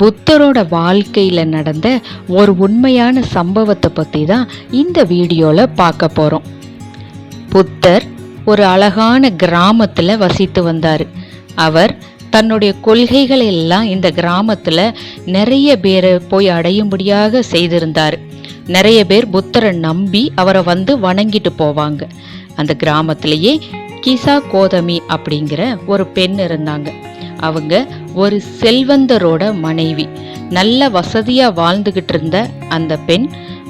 புத்தரோட வாழ்க்கையில் நடந்த ஒரு உண்மையான சம்பவத்தை பற்றி தான் இந்த வீடியோவில் பார்க்க போகிறோம் புத்தர் ஒரு அழகான கிராமத்தில் வசித்து வந்தார். அவர் தன்னுடைய கொள்கைகளை எல்லாம் இந்த கிராமத்தில் நிறைய பேரை போய் அடையும்படியாக செய்திருந்தார். நிறைய பேர் புத்தரை நம்பி அவரை வந்து வணங்கிட்டு போவாங்க. அந்த கிராமத்திலேயே கிசா கோதமி அப்படிங்கிற ஒரு பெண் இருந்தாங்க. அவங்க ஒரு செல்வந்தரோட மனைவி. நல்ல வசதியாக வாழ்ந்துக்கிட்டு இருந்த அந்த பெண்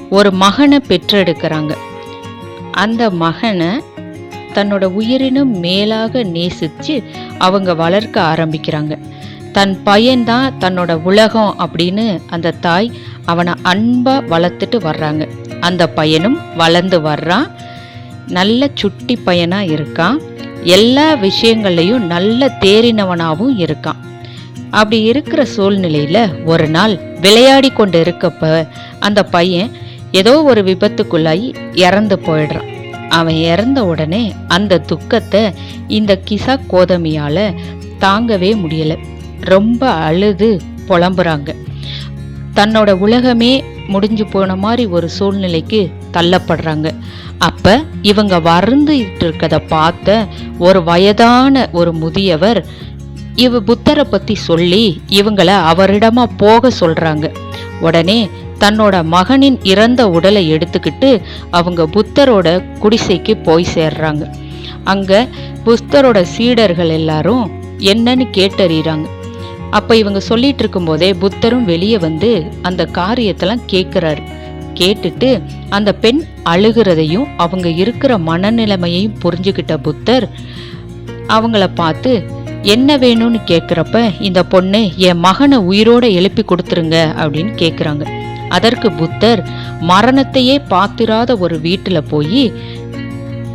ஒரு மகனை பெற்றெடுக்கிறாங்க. அந்த மகனை தன்னோட உயிரினும் மேலாக நேசித்து அவங்க வளர்க்க ஆரம்பிக்கிறாங்க. தன் பையன்தான் தன்னோட உலகம் அப்படின்னு அந்த தாய் அவனை அன்பாக வளர்த்துட்டு வர்றாங்க. அந்த பையனும் வளர்ந்து வர்றான். நல்ல சுட்டி பையனாக இருக்கான். எல்லா விஷயங்கள்லையும் நல்ல தேறினவனாகவும் இருக்கான். அப்படி இருக்கிற சூழ்நிலையில் ஒரு நாள் விளையாடி கொண்டு இருக்கப்ப அந்த பையன் ஏதோ ஒரு விபத்துக்குள்ளாகி இறந்து போயிடுறான். அவன் இறந்த உடனே அந்த துக்கத்தை இந்த கிசா கோதமியால் தாங்கவே முடியலை. ரொம்ப அழுது புலம்புறாங்க. தன்னோட உலகமே முடிஞ்சு போன மாதிரி ஒரு சூழ்நிலைக்கு தள்ளப்படுறாங்க. அப்ப இவங்க வருந்துட்டு இருக்கத பார்த்த ஒரு வயதான ஒரு முதியவர் இவ புத்தரை பத்தி சொல்லி இவங்கள அவரிடமா போக சொல்றாங்க. உடனே தன்னோட மகனின் இறந்த உடலை எடுத்துக்கிட்டு அவங்க புத்தரோட குடிசைக்கு போய் சேர்றாங்க. அங்க புத்தரோட சீடர்கள் எல்லாரும் என்னன்னு கேட்டறிகிறாங்க அப்போ இவங்க சொல்லிட்டு இருக்கும்போதே புத்தரும் வெளியே வந்து அந்த காரியத்தெல்லாம் கேட்குறாரு கேட்டுட்டு அந்த பெண் அழுகிறதையும் அவங்க இருக்கிற மனநிலைமையையும் புரிஞ்சுக்கிட்ட புத்தர் அவங்கள பார்த்து என்ன வேணும்னு கேட்குறப்ப இந்த பொண்ணு என் மகனை உயிரோட எழுப்பி கொடுத்துருங்க அப்படின்னு கேட்குறாங்க அதற்கு புத்தர் மரணத்தையே பார்த்திராத ஒரு வீட்டில் போய்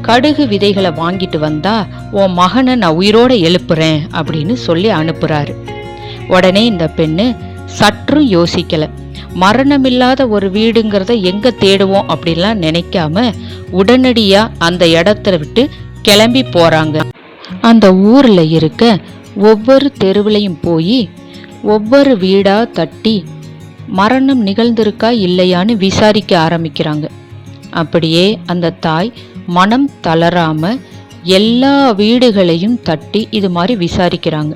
கடுகு விதைகளை வாங்கிட்டு வந்தா உன் மகனை நான் உயிரோட எழுப்புறேன் அப்படின்னு சொல்லி அனுப்புறாரு. உடனே இந்த பெண்ணு சற்றும் யோசிக்கலை. மரணமில்லாத ஒரு வீடுங்கிறத எங்கே தேடுவோம் அப்படின்லாம் நினைக்காம உடனடியாக அந்த இடத்துல விட்டு கிளம்பி போகிறாங்க அந்த ஊரில் இருக்க ஒவ்வொரு தெருவிலையும் போய் ஒவ்வொரு வீடாக தட்டி மரணம் நிகழ்ந்திருக்கா இல்லையான்னு விசாரிக்க ஆரம்பிக்கிறாங்க. அப்படியே அந்த தாய் மனம் தளராம எல்லா வீடுகளையும் தட்டி இது மாதிரி விசாரிக்கிறாங்க.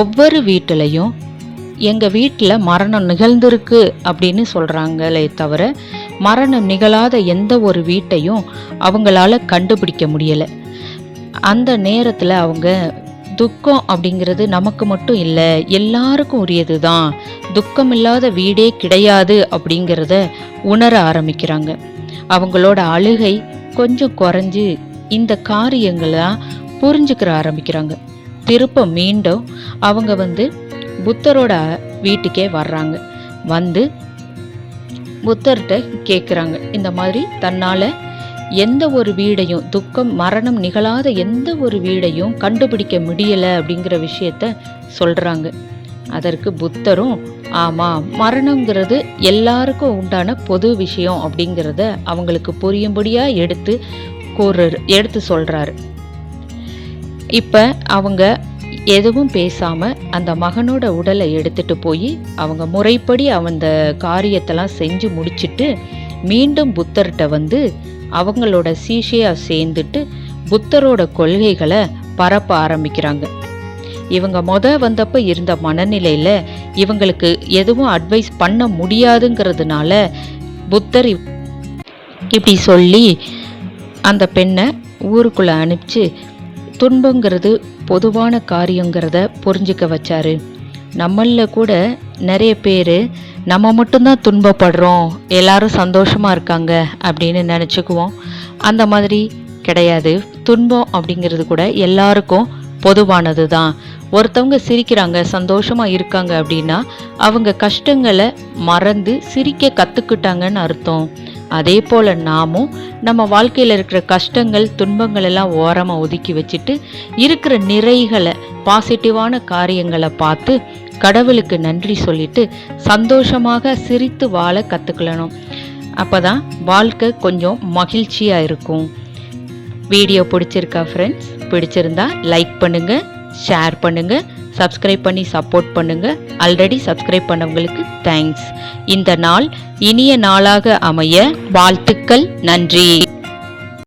ஒவ்வொரு வீட்டிலையும் எங்கள் வீட்டில் மரணம் நிகழ்ந்திருக்கு அப்படின்னு சொல்கிறாங்களே தவிர மரணம் நிகழாத எந்த ஒரு வீட்டையும் அவங்களால கண்டுபிடிக்க முடியலை. அந்த நேரத்தில் அவங்க துக்கம் அப்படிங்கிறது நமக்கு மட்டும் இல்லை எல்லாருக்கும் உரியது தான் துக்கம் இல்லாத வீடே கிடையாது அப்படிங்கிறத உணர ஆரம்பிக்கிறாங்க. அவங்களோட அழுகை கொஞ்சம் குறைஞ்சு இந்த காரியங்களாம் புரிஞ்சுக்கிற ஆரம்பிக்கிறாங்க. திருப்ப மீண்டும் அவங்க வந்து புத்தரோட வீட்டுக்கே வர்றாங்க. வந்து புத்தர்கிட்ட கேட்குறாங்க இந்த மாதிரி தன்னால் எந்த ஒரு வீடையும் துக்கம் மரணம் நிகழாத எந்த ஒரு வீடையும் கண்டுபிடிக்க முடியலை அப்படிங்கிற விஷயத்த சொல்கிறாங்க அதற்கு புத்தரும் ஆமாம் மரணங்கிறது எல்லாருக்கும் உண்டான பொது விஷயம் அப்படிங்கிறத அவங்களுக்கு புரியும்படியாக எடுத்து கூறு எடுத்து சொல்கிறாரு இப்போ அவங்க எதுவும் பேசாமல் அந்த மகனோட உடலை எடுத்துட்டு போய் அவங்க முறைப்படி அந்த காரியத்தெல்லாம் செஞ்சு முடிச்சிட்டு மீண்டும் புத்தர்கிட்ட வந்து அவங்களோட சீஷையாக சேர்ந்துட்டு புத்தரோட கொள்கைகளை பரப்ப ஆரம்பிக்கிறாங்க. இவங்க மொத வந்தப்ப இருந்த மனநிலையில் இவங்களுக்கு எதுவும் அட்வைஸ் பண்ண முடியாதுங்கிறதுனால புத்தர் இப்படி சொல்லி அந்த பெண்ணை ஊருக்குள்ளே அனுப்பிச்சு துன்பங்கிறது பொதுவான காரியங்கிறத புரிஞ்சிக்க வச்சாரு. நம்மள கூட நிறைய பேர் நம்ம மட்டும்தான் துன்பப்படுறோம் எல்லாரும் சந்தோஷமாக இருக்காங்க அப்படின்னு நினச்சிக்குவோம். அந்த மாதிரி கிடையாது. துன்பம் அப்படிங்கிறது கூட எல்லாருக்கும் பொதுவானது தான் ஒருத்தவங்க சிரிக்கிறாங்க சந்தோஷமாக இருக்காங்க அப்படின்னா அவங்க கஷ்டங்களை மறந்து சிரிக்க கற்றுக்கிட்டாங்கன்னு அர்த்தம். அதே போல் நாமும் நம்ம வாழ்க்கையில் இருக்கிற கஷ்டங்கள் துன்பங்கள் எல்லாம் ஓரமாக ஒதுக்கி வச்சுட்டு இருக்கிற நிறைகளை பாசிட்டிவான காரியங்களை பார்த்து கடவுளுக்கு நன்றி சொல்லிட்டு சந்தோஷமாக சிரித்து வாழ கற்றுக்கணும் அப்போ தான் வாழ்க்கை கொஞ்சம் மகிழ்ச்சியாக இருக்கும். வீடியோ பிடிச்சிருக்கா ஃப்ரெண்ட்ஸ் பிடிச்சிருந்தா லைக் பண்ணுங்கள் ஷேர் பண்ணுங்கள் சப்ஸ்கிரைப் பண்ணி சப்போர்ட் பண்ணுங்க. ஆல்ரெடி சப்ஸ்கிரைப் பண்ணவங்களுக்கு தேங்க்ஸ் இந்த நாள் இனிய நாளாக அமைய வாழ்த்துக்கள். நன்றி.